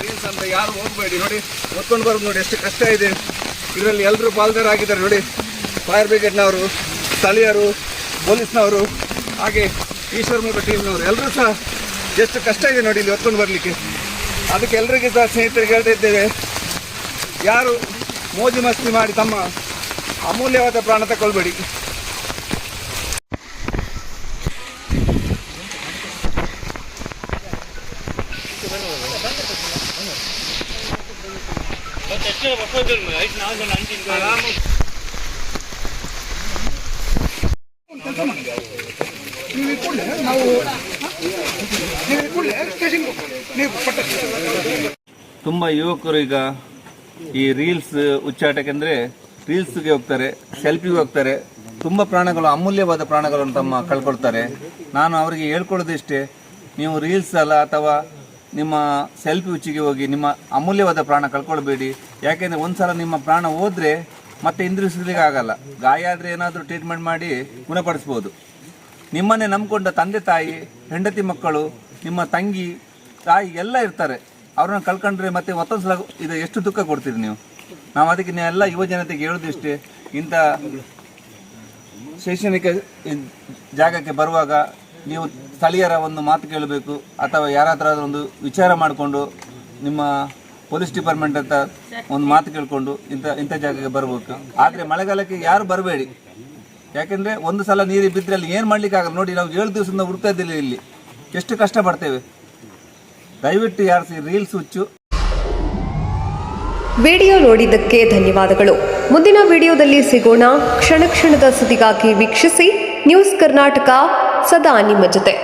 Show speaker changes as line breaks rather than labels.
Reels ಅಂತ ಯಾರು ಹೋಗಬೇಡಿ, ನೋಡಿ ಹೊತ್ಕೊಂಡು ಬರೋದು ನೋಡಿ, ಎಷ್ಟು ಕಷ್ಟ ಇದೆ. ಇದರಲ್ಲಿ ಎಲ್ಲರೂ ಪಾಲ್ದಾರ ಆಗಿದ್ದಾರೆ, ನೋಡಿ. ಫೈರ್ ಬ್ರಿಗೇಡ್ನವರು ಸ್ಥಳೀಯರು ಪೊಲೀಸ್ನವರು ಹಾಗೆ ಈಶ್ವರ ಈಶ್ವರಮುಖ ಟೀಮ್ನವರು ಎಲ್ಲರೂ ಸಹ ಎಷ್ಟು ಕಷ್ಟ ಇದೆ ನೋಡಿ ಇಲ್ಲಿ ಹೊತ್ಕೊಂಡು ಬರಲಿಕ್ಕೆ. ಅದಕ್ಕೆ ಎಲ್ಲರಿಗೆ ಸಹ ಸ್ನೇಹಿತರಿಗೆ ಹೇಳ್ತಾ ಇದ್ದೇವೆ ಯಾರು ಮೋಜು ಮಸ್ತಿ ಮಾಡಿ ತಮ್ಮ ಅಮೂಲ್ಯವಾದ ಪ್ರಾಣ ತಗೊಳ್ಬೇಡಿ.
ತುಂಬ ಯುವಕರು ಈಗ ಈ ರೀಲ್ಸ್ ಉಚ್ಚಾಟಕ್ಕೆಂದ್ರೆ ರೀಲ್ಸ್ಗೆ ಹೋಗ್ತಾರೆ, ಸೆಲ್ಫಿಗೆ ಹೋಗ್ತಾರೆ. ತುಂಬ ಪ್ರಾಣಗಳು, ಅಮೂಲ್ಯವಾದ ಪ್ರಾಣಗಳನ್ನು ತಮ್ಮ ಕಳ್ಕೊಳ್ತಾರೆ. ನಾನು ಅವರಿಗೆ ಹೇಳ್ಕೊಳ್ಳೋದಿಷ್ಟೇ, ನೀವು ರೀಲ್ಸ್ ಅಲ್ಲ ಅಥವಾ ನಿಮ್ಮ ಸೆಲ್ಫಿ ಉಚ್ಚಿಗೆ ಹೋಗಿ ನಿಮ್ಮ ಅಮೂಲ್ಯವಾದ ಪ್ರಾಣ ಕಳ್ಕೊಳ್ಬೇಡಿ. ಯಾಕೆಂದರೆ ಒಂದ್ಸಲ ನಿಮ್ಮ ಪ್ರಾಣ ಹೋದ್ರೆ ಮತ್ತೆ ಹಿಂದಿರುಗಿಸ್ಲಿಕ್ಕೆ ಆಗಲ್ಲ ಗಾಯ ಆದರೆ ಏನಾದರೂ ಟ್ರೀಟ್ಮೆಂಟ್ ಮಾಡಿ ಗುಣಪಡಿಸ್ಬೋದು. ನಿಮ್ಮನ್ನೇ ನಂಬಿಕೊಂಡ ತಂದೆ ತಾಯಿ, ಹೆಂಡತಿ ಮಕ್ಕಳು, ನಿಮ್ಮ ತಂಗಿ, ತಾಯಿ ಎಲ್ಲ ಇರ್ತಾರೆ. ಅವ್ರನ್ನ ಕಳ್ಕೊಂಡ್ರೆ ಮತ್ತೆ ಮತ್ತೊಂದು ಸಲ ಇದು ಎಷ್ಟು ದುಃಖ ಕೊಡ್ತೀರಿ ನೀವು? ನಾವು ಅದಕ್ಕೆ ಎಲ್ಲ ಯುವ ಜನತೆಗೆ ಹೇಳೋದು ಇಷ್ಟೇ. ಇಂಥ ಶೈಕ್ಷಣಿಕ ಜಾಗಕ್ಕೆ ಬರುವಾಗ ನೀವು ಸ್ಥಳೀಯರ ಒಂದು ಮಾತು ಕೇಳಬೇಕು, ಅಥವಾ ಯಾರಾದರೂ ಒಂದು ವಿಚಾರ ಮಾಡಿಕೊಂಡು ನಿಮ್ಮ ಪೊಲೀಸ್ ಡಿಪಾರ್ಟ್ಮೆಂಟ್ ಅಂತ ಒಂದು ಮಾತು ಕೇಳಿಕೊಂಡು ಇಂಥ ಇಂಥ ಜಾಗಕ್ಕೆ ಬರಬೇಕು. ಆದರೆ ಮಳೆಗಾಲಕ್ಕೆ ಯಾರು ಬರಬೇಡಿ. ಯಾಕೆಂದರೆ ಒಂದು ಸಲ ನೀರು ಬಿದ್ದರೆ ಅಲ್ಲಿ ಏನು ಮಾಡ್ಲಿಕ್ಕೆ ಆಗಲ್ಲ. ನೋಡಿ, ನಾವು ಏಳು ದಿವಸದಿಂದ ಹುಡ್ತಾ ಇದ್ದಿಲ್ಲ ಇಲ್ಲಿ. ಎಷ್ಟು ಕಷ್ಟ ಪಡ್ತೇವೆ ದಯವಿಟ್ಟು ಯಾರು ರೀಲ್ಸ್ ಹುಚ್ಚು.
ವಿಡಿಯೋ ನೋಡಿದ್ದಕ್ಕೆ ಧನ್ಯವಾದಗಳು. ಮುಂದಿನ ವಿಡಿಯೋದಲ್ಲಿ ಸಿಗೋಣ. ಕ್ಷಣ ಕ್ಷಣದ ಸುದ್ದಿಗಾಗಿ ವೀಕ್ಷಿಸಿ. ನ್ಯೂಸ್ ಕರ್ನಾಟಕ, ಸದಾ ನಿಮ್ಮ ಜೊತೆ.